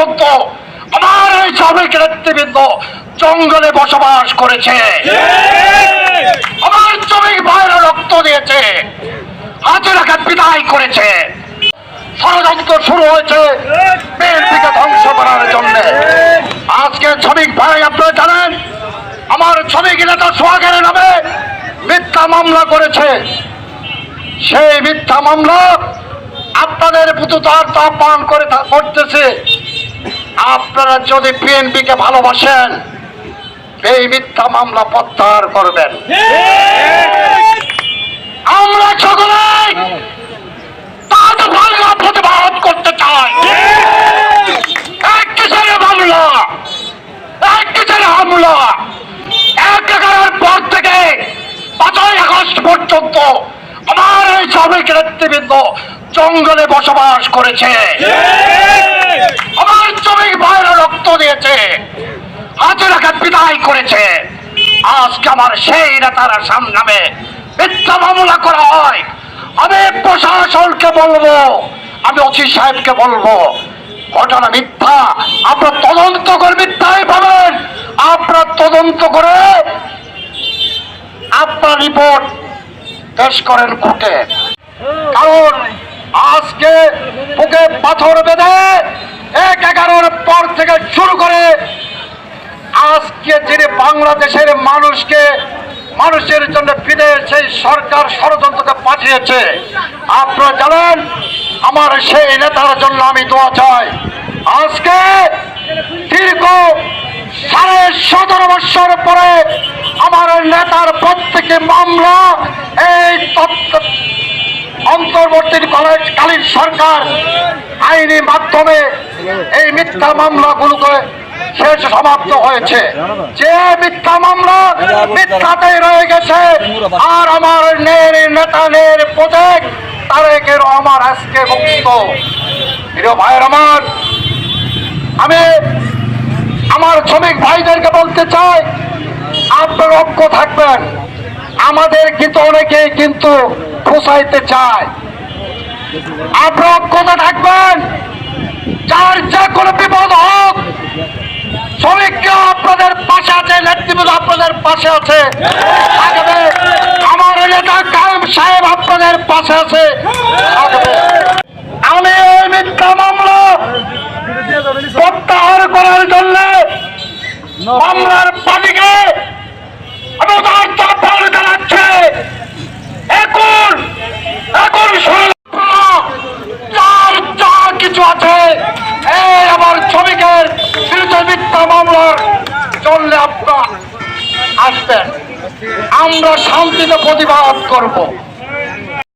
পর্যন্ত আমার এই শ্রমিক নেতৃবৃন্দ জঙ্গলে বসবাস করেছে। আমার শ্রমিক ভাইরা রক্ত দিয়েছে। হাজিরাকে বিদায় করেছে। ষড়যন্ত্র শুরু হয়েছে ধ্বংস করার জন্য। আজকে শ্রমিক ভাই, আপনারা জানেন, আমার শ্রমিক নেতা সোহাগের নামে মিথ্যা মামলা করেছে। সেই মিথ্যা মামলা আপনাদের পুতুতার করে করতেছে। আপনারা যদি বিএনপিকে ভালোবাসেন, এই মিথ্যা মামলা প্রত্যাহার করবেন। আমরা কিসের হামলা? এক পর থেকে আগস্ট পর্যন্ত আমার এই শ্রমিক নেতৃবৃন্দ জঙ্গলে বসবাস করেছে। শ্রমিক ভাইরা রক্ত দিয়েছে। হাজিরাকে বিদায় করেছে। আজকে আমার সেই নেতারা সামনে মিথ্যা মামলা করা হয়। আমি প্রশাসনকে বলব, আমি অচি সাহেবকে বলব, ঘটনা মিথ্যা, আপনার তদন্ত করে মিথ্যাই পাবেন আপনার তদন্ত করে আপনার রিপোর্ট পেশ করেন কোর্টে। কারণ আজকে বুকে পাথর বেঁধে থেকে শুরু করে আজকে যিনি বাংলাদেশের মানুষকে, মানুষের জন্য বিদেশ সেই সরকার ষড়যন্ত্রকে পাঠিয়েছে, আপনারা জানেন, আমার সেই নেতার জন্য আমি দোয়া চাই। আজকে দীর্ঘ সাড়ে সতেরো বছর পরে আমার নেতার প্রত্যেকে মামলা, এই তত্ত্ব অন্তর্বর্তীকালীন সরকার আইনি মাধ্যমে এই মিথ্যা মামলাগুলোকে শেষ সমাপ্ত হয়েছে। যে মিথ্যা মামলা মিথ্যাতেই রয়ে গেছে, আর আমার নের নেতা নের প্রতীক তারেকের আমার আজকে মুক্ত। প্রিয় ভাইয়ের আমার, আমি আমার শ্রমিক ভাইদেরকে বলতে চাই, আপনার ঐক্য থাকবেন। আমাদের কিন্তু অনেকেই কিন্তু ফুসাইতে চায়। আপনার ঐক্যতা থাকবেন যার যে কোনো বিপদ হোক শ্রমিকরা আপনাদের পাশে আছে আপনাদের পাশে আছে। আমার নেতা কায়েম সাহেব আপনাদের পাশে আছে। আমি এই মিথ্যা মামলা প্রত্যাহার করার জন্য মামলার পার্টিকে এখন এখন যার যা কিছু আছে, এই আমার শ্রমিকের বিরুদ্ধে মিথ্যা মামলার চললে আপনার আসবেন। আমরা শান্তিতে প্রতিবাদ করব।